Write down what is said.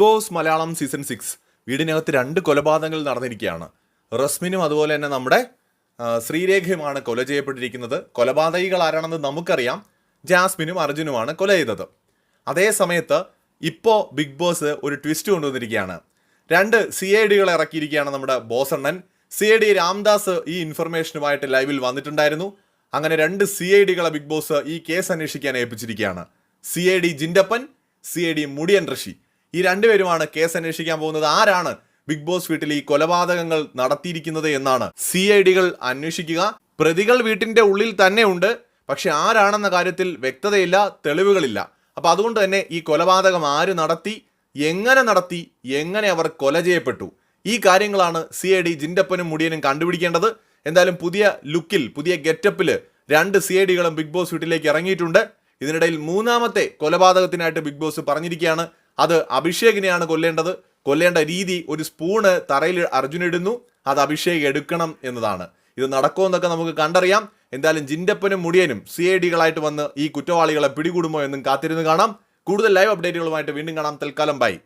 Boss Malayalam season six. വീടിനകത്ത് രണ്ട് കൊലപാതകങ്ങൾ നടന്നിരിക്കുകയാണ്. റസ്മിനും അതുപോലെ തന്നെ നമ്മുടെ ശ്രീരേഖയുമാണ് കൊല ചെയ്യപ്പെട്ടിരിക്കുന്നത്. കൊലപാതകികൾ ആരാണെന്ന് നമുക്കറിയാം. ജാസ്മിനും അർജുനുമാണ് കൊല ചെയ്തത്. അതേ സമയത്ത് ഇപ്പോൾ ബിഗ് ബോസ് ഒരു ട്വിസ്റ്റ് കൊണ്ടുവന്നിരിക്കുകയാണ്. രണ്ട് സി ഐ ഡികൾ ഇറക്കിയിരിക്കുകയാണ് നമ്മുടെ ബോസണ്ണൻ. സി ഐ ഡി രാംദാസ് ഈ ഇൻഫർമേഷനുമായിട്ട് ലൈവിൽ വന്നിട്ടുണ്ടായിരുന്നു. അങ്ങനെ രണ്ട് സി ഐ ഡികളെ ബിഗ് ബോസ് ഈ കേസ് അന്വേഷിക്കാൻ ഏൽപ്പിച്ചിരിക്കുകയാണ്. C I D Jindappan C I D Mudiyan Rishi. ഈ രണ്ടുപേരുമാണ് കേസ് അന്വേഷിക്കാൻ പോകുന്നത്. ആരാണ് ബിഗ് ബോസ് വീട്ടിൽ ഈ കൊലപാതകങ്ങൾ നടത്തിയിരിക്കുന്നത് എന്നാണ് സി ഐ ഡികൾ അന്വേഷിക്കുക. പ്രതികൾ വീട്ടിന്റെ ഉള്ളിൽ തന്നെ ഉണ്ട്. പക്ഷെ ആരാണെന്ന കാര്യത്തിൽ വ്യക്തതയില്ല തെളിവുകളില്ല. അപ്പൊ അതുകൊണ്ട് തന്നെ ഈ കൊലപാതകം ആര് നടത്തി എങ്ങനെ നടത്തി എങ്ങനെ അവർ കൊല ചെയ്യപ്പെട്ടു? ഈ കാര്യങ്ങളാണ് സി ഐ ഡി ജിൻഡപ്പനും മുടിയനും കണ്ടുപിടിക്കേണ്ടത്. എന്തായാലും പുതിയ ലുക്കിൽ പുതിയ ഗെറ്റപ്പിൽ രണ്ട് സി ഐ ഡികളും ബിഗ് ബോസ് വീട്ടിലേക്ക് ഇറങ്ങിയിട്ടുണ്ട്. ഇതിനിടയിൽ മൂന്നാമത്തെ കൊലപാതകത്തിനായിട്ട് ബിഗ് ബോസ് പറഞ്ഞിരിക്കുകയാണ്. അത് അഭിഷേകിനെയാണ് കൊല്ലേണ്ടത്. കൊല്ലേണ്ട രീതി ഒരു സ്പൂണ് തറയിൽ അർജുൻ ഇടുന്നു. അത് അഭിഷേക് എടുക്കണം എന്നതാണ്. ഇത് നടക്കുമോ എന്നൊക്കെ നമുക്ക് കണ്ടറിയാം. എന്തായാലും ജിൻഡപ്പനും മുടിയനും സി ഐ ഡികളായിട്ട് വന്ന് ഈ കുറ്റവാളികളെ പിടികൂടുമോ എന്നും കാത്തിരുന്ന് കാണാം. കൂടുതൽ ലൈവ് അപ്ഡേറ്റുകളുമായിട്ട് വീണ്ടും കാണാം. തൽക്കാലം ബൈ.